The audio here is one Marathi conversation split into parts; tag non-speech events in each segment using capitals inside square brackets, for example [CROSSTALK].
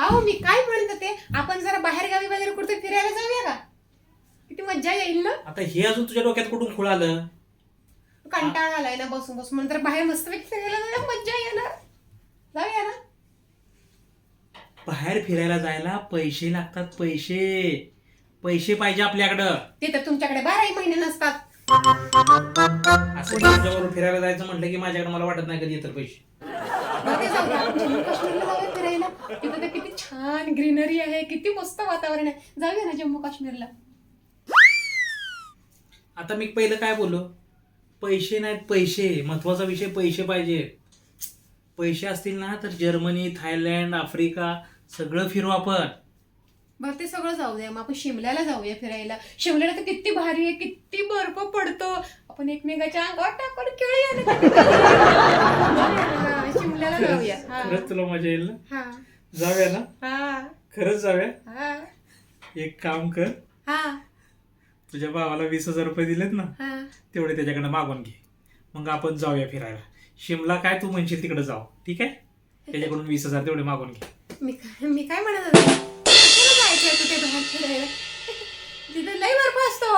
अहो मी काय म्हणत होते आपण जरा बाहेर गावी वगैरे कुठे फिरायला जाऊया का? किती मज्जा येईल ना? आता हे अजून तुझ्या डोक्यात कुठून खुळ आलं कंटाळा आलाय ना बसून बसून. म्हणून तर बाहेर मस्त फिरायला जाऊया. मज्जा येणार. जाऊया ना? बाहेर फिरायला जायला पैसे लागतात पैसे. पैसे पाहिजे आपल्याकडं. ते तर तुमच्याकडे बाराही महिने नसतात. असं तुमच्याबरोबर फिरायला जायचं म्हटलं की माझ्याकडे मला वाटत नाही कधी येतात पैसे. जम्मू काश्मीरला जाऊया फिरायला तिथं किती छान ग्रीनरी आहे किती मस्त वातावरण आहे जाऊया ना जम्मू काश्मीरला आता मी पहिलं काय बोललो? पैसे नाहीत पैसे. महत्त्वाचा विषय पैसे पाहिजे. पैसे असतील ना तर जर्मनी थायलंड आफ्रिका सगळं फिरू आपण. बरं ते सगळं जाऊ द्या. मग आपण शिमल्याला जाऊया फिरायला. शिमल्याला तर किती भारी आहे किती बर्फ पडतो. आपण एकमेकाच्या अंगावर टाकून खेळूया ना किती भारी आहे. हा, शिमल्याला जाऊया हा. खरंच तुला मजा येईल ना? हा. जाऊया ना? हा. खरंच जाऊया? हा. एक काम कर. हा. तुझ्या भावाला वीस हजार रुपये दिलेत ना हा. तेवढे त्याच्याकडे मागून घे. मग आपण जाऊया फिरायला. शिमला काय तू म्हणशील तिकडे जाऊ. ठीक आहे? त्याच्याकडून वीस हजार तेवढे मागून घे. मी काय मी काय म्हणत होते? कशाला जायचंय कुठे बाहेर फिरायला? तिथे लई बर्फ असतो.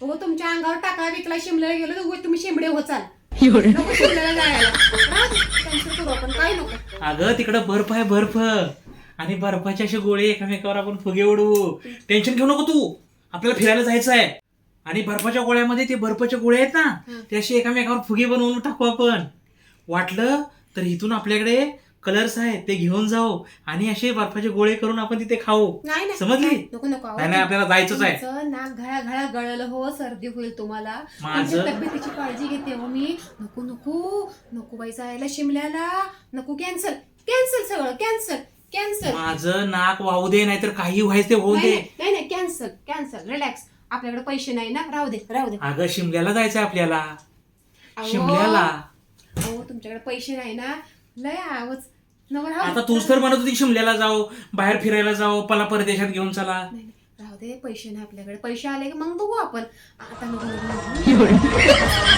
हो तुमच्या अंगावर टाका विकला शिमल्याला गेलो तर उगाच तुम्ही शिमडे होचाल. नको शिमल्याला जायला करू आपण काय नको अगं तिकडं बर्फ आहे बर्फ. आणि बर्फाचे असे गोळे एकामेकावर आपण फुगे उडवू टेन्शन घेऊ नको तू. आपल्याला फिरायला जायचं आहे. आणि बर्फाच्या गोळ्यामध्ये ते बर्फाचे गोळे आहेत ना. ते असे एकामेकावर फुगे बनवून टाकू आपण. वाटलं तर इथून आपल्याकडे कलर्स आहेत ते घेऊन जाऊ आणि असे बर्फाचे गोळे करून आपण तिथे खाऊ. नाही नाही. समजली? नाही, नको नको. अहो, नाही नाही आपल्याला जायचंच आहे. तुमचं नाक घळा घळा गळलं हो सर्दी होईल तुम्हाला. माझं- तुमच्या तब्येतीची काळजी घेते हो मी. नको नको. नको बाई जायला शिमल्याला. नको कॅन्सल कॅन्सल सगळं कॅन्सल कॅन्सल माझं नाक वाहू दे नाहीतर काही व्हायचं ते होऊ दे. नाही, नाही नाही कॅन्सल कॅन्सल रिलॅक्स आपल्याकडे पैसे नाही ना? राहू दे राहू दे. अगं शिमल्याला जायचंय आपल्याला. अहो, शिमल्याला. अहो तुमच्याकडे पैसे नाही ना? लय आवाज. नको राहू आता. तूच तर म्हणत होती शिमल्याला जाऊ बाहेर फिरायला जाऊ मला परदेशात घेऊन चला. नाही, नाही, राहू दे पैसे नाही आपल्याकडे. पैसे आले की मग बघू आपण. आता नको नको नको. [LAUGHS]